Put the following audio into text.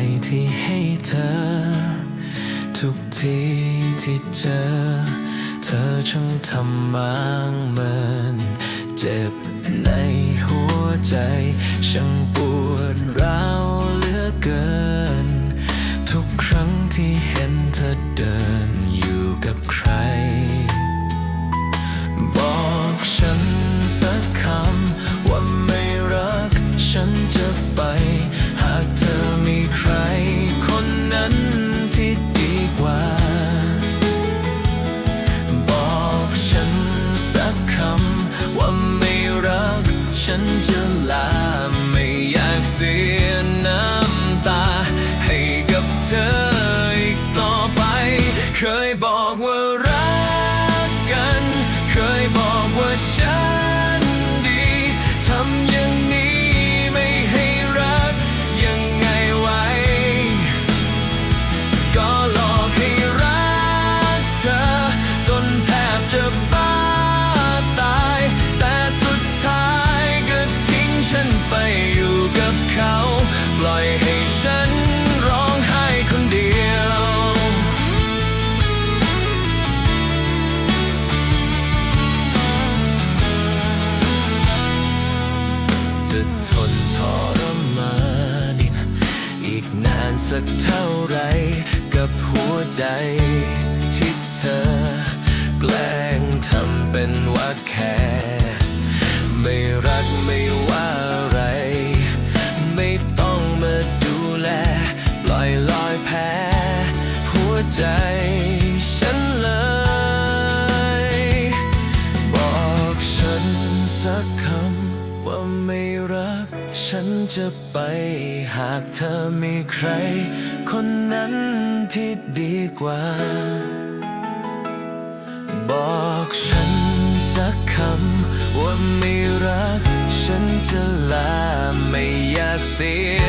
ใยที่ให้เธอ ทุกทีที่เจอ เธอช่างทำมางเหมือนเจ็บในหัวใจช่างป กฉันานสักเท่าไร กับหัวใจที่เธอ แกล้งทำเป็นว่าแค่ ไม่รักไม่ว่าอะไร ไม่ต้องมาดูแล ปล่อยลอยแพ้ หัวใจฉันเลย บอกฉันสักคำ ว่าไม่รัก ฉันจะไปหากเธอมีใคร คนนั้นที่ดีกว่า บอกฉันสักคำว่าไม่รัก ฉันจะลาไม่อยากเสีย